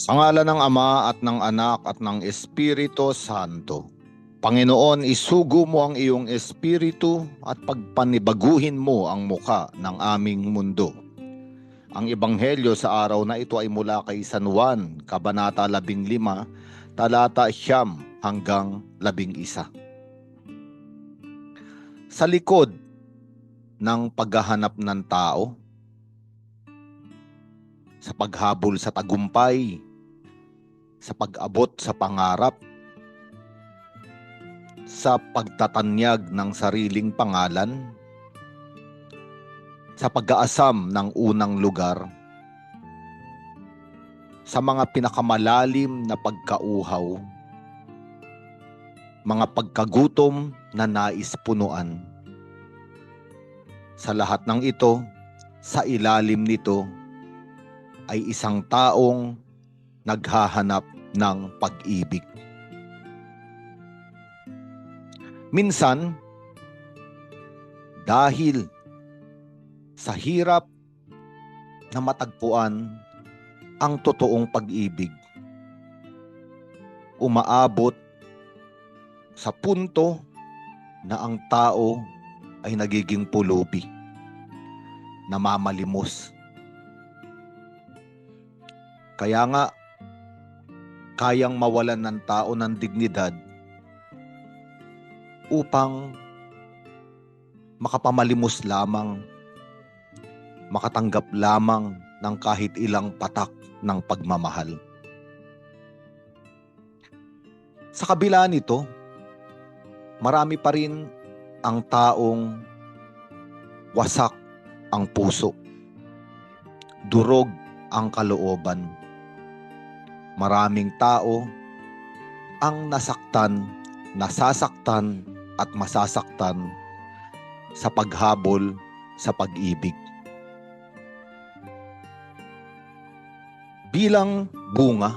Sa ngala ng Ama at ng Anak at ng Espiritu Santo. Panginoon, isugo mo ang iyong espiritu at pagpanibaguhin mo ang muka ng aming mundo. Ang ebanghelyo sa araw na ito ay mula kay San Juan, Kabanata 15, talata siyam hanggang 11. Sa likod ng paghahanap ng tao, sa paghabol sa tagumpay, sa pag-abot sa pangarap, sa pagtatanyag ng sariling pangalan, sa pag-aasam ng unang lugar, sa mga pinakamalalim na pagkauhaw, mga pagkagutom na nais punuan. Sa lahat ng ito, sa ilalim nito, ay isang taong naghahanap ng pag-ibig. Minsan, dahil sa hirap na matagpuan ang totoong pag-ibig, umaabot sa punto na ang tao ay nagiging pulubi, namamalimos. Kaya nga, kayang mawalan ng tao ng dignidad upang makapamalimos lamang, makatanggap lamang ng kahit ilang patak ng pagmamahal. Sa kabila nito, marami pa rin ang taong wasak ang puso, durog ang kalooban. Maraming tao ang nasaktan, nasasaktan at masasaktan sa paghabol sa pag-ibig. Bilang bunga,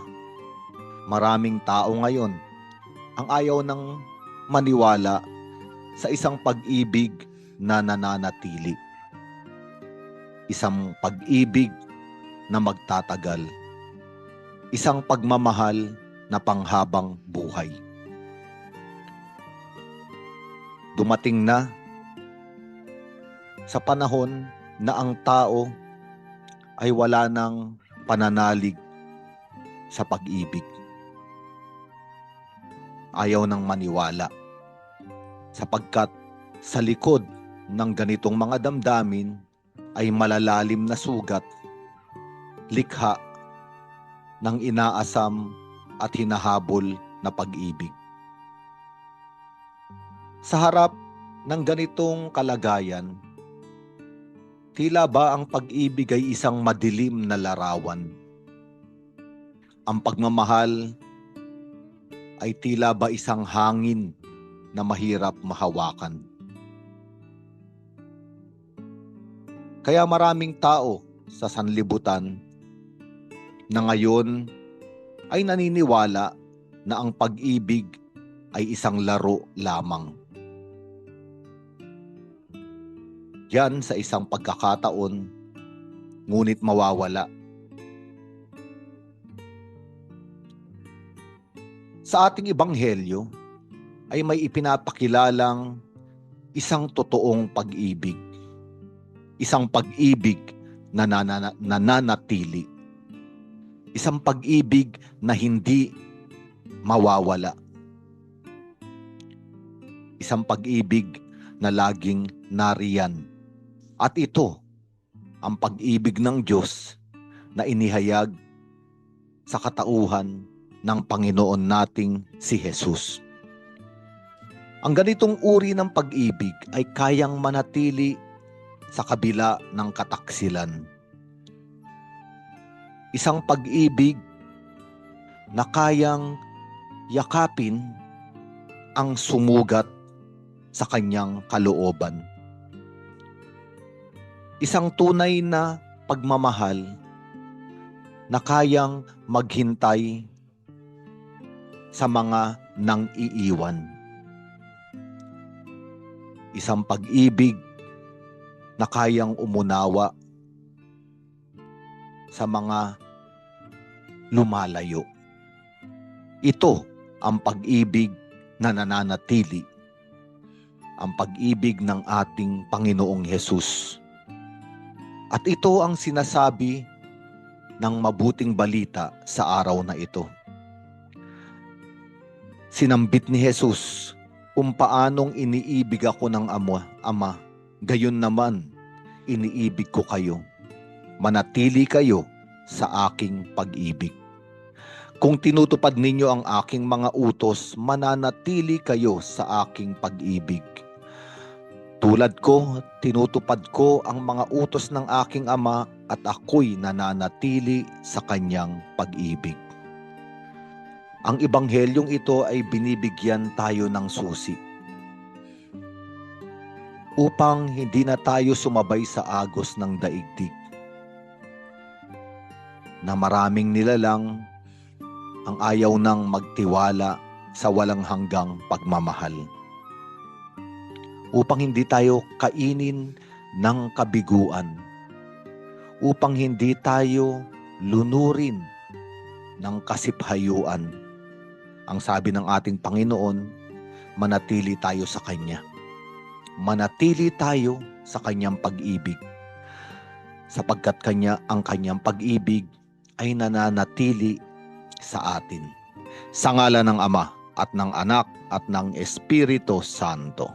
maraming tao ngayon ang ayaw ng maniwala sa isang pag-ibig na nananatili. Isang pag-ibig na magtatagal. Isang pagmamahal na panghabang buhay. Dumating na sa panahon na ang tao ay wala ng pananalig sa pag-ibig. Ayaw ng maniwala sapagkat sa likod ng ganitong mga damdamin ay malalalim na sugat, likha ng inaasam at hinahabol na pag-ibig. Sa harap ng ganitong kalagayan, tila ba ang pag-ibig ay isang madilim na larawan? Ang pagmamahal ay tila ba isang hangin na mahirap mahawakan? Kaya maraming tao sa sanlibutan na ngayon ay naniniwala na ang pag-ibig ay isang laro lamang. Yan sa isang pagkakataon, ngunit mawawala. Sa ating ibanghelyo ay may ipinapakilalang isang totoong pag-ibig. Isang pag-ibig na nanana- nananatili. Isang pag-ibig na hindi mawawala. Isang pag-ibig na laging nariyan. At ito, ang pag-ibig ng Diyos na inihayag sa katauhan ng Panginoon nating si Jesus. Ang ganitong uri ng pag-ibig ay kayang manatili sa kabila ng kataksilan. Isang pag-ibig na kayang yakapin ang sumugat sa kanyang kalooban. Isang tunay na pagmamahal na kayang maghintay sa mga nang iiwan. Isang pag-ibig na kayang umunawa sa mga lumalayo. Ito ang pag-ibig na nananatili, ang pag-ibig ng ating Panginoong Hesus. At ito ang sinasabi ng mabuting balita sa araw na ito. Sinambit ni Jesus kung paanong iniibig ako ng ama, ama, gayon naman iniibig ko kayo. Manatili kayo sa aking pag-ibig. Kung tinutupad ninyo ang aking mga utos, mananatili kayo sa aking pag-ibig. Tulad ko, tinutupad ko ang mga utos ng aking ama at ako'y nananatili sa kanyang pag-ibig. Ang ibanghelyong ito ay binibigyan tayo ng susi upang hindi na tayo sumabay sa agos ng daigdig na maraming nilalang ang ayaw ng magtiwala sa walang hanggang pagmamahal. Upang hindi tayo kainin ng kabiguan. Upang hindi tayo lunurin ng kasiphayuan. Ang sabi ng ating Panginoon, manatili tayo sa Kanya. Manatili tayo sa Kanyang pag-ibig. Sapagkat Kanya ang Kanyang pag-ibig ay nananatili sa atin. Sa ngala ng Ama at ng Anak at ng Espiritu Santo.